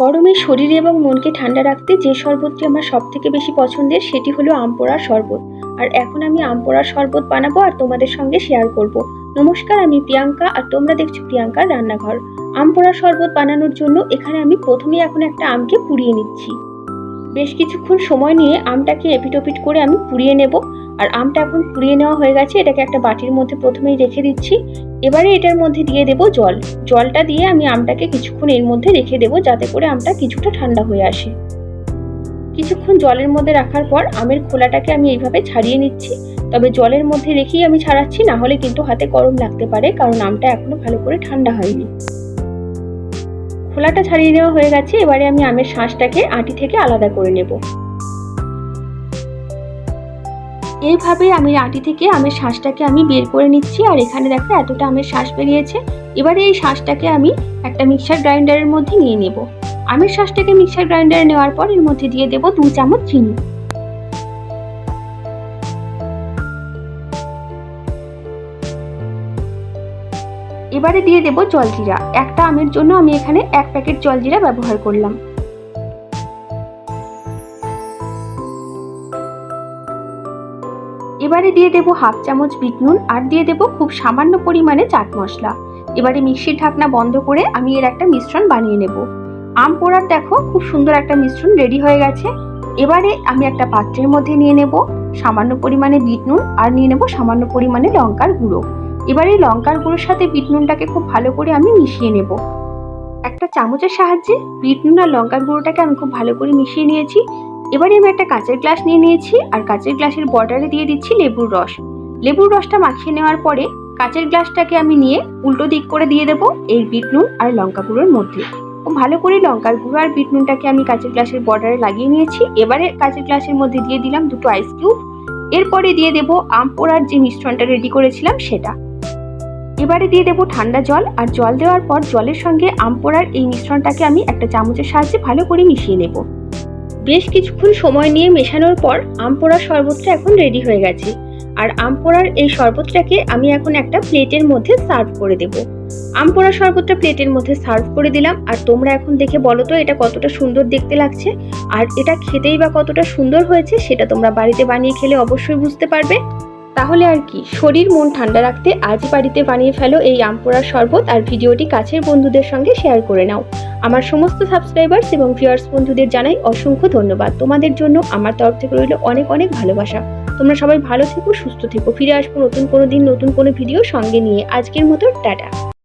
গরমে শরীর এবং মনকে ঠান্ডা রাখতে যে শরবতটি আমার সব থেকে বেশি পছন্দের, সেটি হলো আম পোড়ার শরবত। আর এখন আমি আম পোড়ার শরবত বানাবো আর তোমাদের সঙ্গে শেয়ার করব। নমস্কার, আমি প্রিয়াঙ্কা আর তোমরা দেখছ প্রিয়াঙ্কার রান্নাঘর। আম পোড়ার শরবত বানানোর জন্য এখানে আমি প্রথমে এখন একটা আমকে পুড়িয়ে নিচ্ছি। বেশ কিছুক্ষণ সময় নিয়ে আমটাকে এপিটোপিট করে আমি পুড়িয়ে নেব। আর আমটা এখন পুড়িয়ে নেওয়া হয়ে গেছে, এটাকে একটা বাটির মধ্যে প্রথমেই রেখে দিচ্ছি। এবারে এটার মধ্যে দিয়ে দেব জল। জলটা দিয়ে আমি আমটাকে কিছুক্ষণ এর মধ্যে রেখে দেব, যাতে করে আমটা কিছুটা ঠান্ডা হয়ে আসে। কিছুক্ষণ জলের মধ্যে রাখার পর আমের খোলাটাকে আমি এইভাবে ছাড়িয়ে নিচ্ছি। তবে জলের মধ্যে রেখেই আমি ছাড়াচ্ছি, না হলে কিন্তু হাতে গরম লাগতে পারে, কারণ আমটা এখনও ভালো করে ঠান্ডা হয়নি। খোলাটা ছাড়িয়ে দেওয়া হয়ে গেছে, এবারে আমি আমের শাঁসটাকে আটি থেকে আলাদা করে নেব। এইভাবে আমি আটি থেকে আমের শাঁসটাকে আমি বের করে নিচ্ছি, আর এখানে দেখো এতটা আমের শাঁস বেরিয়েছে। এবারে এই শাঁসটাকে আমি একটা মিক্সার গ্রাইন্ডারের মধ্যে নিয়ে নেব। আমের শাঁসটাকে মিক্সার গ্রাইন্ডারে নেওয়ার পর এর মধ্যে দিয়ে দেব দু চামচ চিনি। এবারে দিয়ে দেব জলজিরা একটা আমের জন্য আমি এখানে এক প্যাকেট জলজিরা ব্যবহার করলাম। এবারে দিয়ে দেব হাফ চামচ বিট নুন আর দিয়ে দেব খুব সামান্য পরিমাণে চাট মশলা। এবারে মিক্সির ঢাকনা বন্ধ করে আমি এর একটা মিশ্রণ বানিয়ে নেব। আম পোড়ার দেখো খুব সুন্দর একটা মিশ্রণ রেডি হয়ে গেছে। এবারে আমি একটা পাত্রের মধ্যে নিয়ে নেব সামান্য পরিমাণে বিট নুন আর নিয়ে নেব সামান্য পরিমাণে লঙ্কার গুঁড়ো। এবারে লঙ্কার গুঁড়োর সাথে বিট নুনটাকে খুব ভালো করে আমি মিশিয়ে নেব। একটা চামচের সাহায্যে বিট নুন আর লঙ্কার গুঁড়োটাকে আমি খুব ভালো করে মিশিয়ে নিয়েছি। এবারে আমি একটা কাঁচের গ্লাস নিয়ে নিয়েছি আর কাঁচের গ্লাসের বর্ডারে দিয়ে দিচ্ছি লেবুর রস। লেবুর রসটা মাখিয়ে নেওয়ার পরে কাঁচের গ্লাসটাকে আমি নিয়ে উল্টো দিক করে দিয়ে দেবো এই বিট নুন আর লঙ্কা গুঁড়োর মধ্যে। খুব ভালো করে লঙ্কার গুঁড়ো আর বিট নুনটাকে আমি কাঁচের গ্লাসের বর্ডারে লাগিয়ে নিয়েছি। এবারে কাঁচের গ্লাসের মধ্যে দিয়ে দিলাম দুটো আইস কিউব এরপরে দিয়ে দেবো আম পোড়ার যে মিশ্রণটা রেডি করেছিলাম সেটা। এবারে দিয়ে দেবো ঠান্ডা জল আর জল দেওয়ার পর জলের সঙ্গে আম পোড়ার এই মিশ্রণটাকে আমি একটা চামচের সাহায্যে ভালো করে মিশিয়ে নেব। বেশ কিছুক্ষণ সময় নিয়ে মেশানোর পর আম পোড়ার শরবতটা এখন রেডি হয়ে গেছে। আর আম পোড়ার এই শরবতটাকে আমি এখন একটা প্লেটের মধ্যে সার্ভ করে দেব। আম পোড়া শরবতটা প্লেটের মধ্যে সার্ভ করে দিলাম। আর তোমরা এখন দেখে বলো তো, এটা কতটা সুন্দর দেখতে লাগছে? আর এটা খেতেই বা কতটা সুন্দর হয়েছে, সেটা তোমরা বাড়িতে বানিয়ে খেলে অবশ্যই বুঝতে পারবে। তাহলে আর কি, শরীর মন ঠান্ডা রাখতে আজ বাড়িতে বানিয়ে ফেলো এই আমপোড়ার শরবত আর ভিডিওটি কাছের বন্ধুদের সঙ্গে শেয়ার করে নাও। আমার সমস্ত সাবস্ক্রাইবার্স এবং ভিউয়ার্স বন্ধুদের জানাই অসংখ্য ধন্যবাদ। তোমাদের জন্য আমার তরফ থেকে রইল অনেক অনেক ভালোবাসা। তোমরা সবাই ভালো থেকো, সুস্থ থেকো। ফিরে আসব নতুন কোনো দিন, নতুন কোনো ভিডিও সঙ্গে নিয়ে। আজকের মতো, টাটা।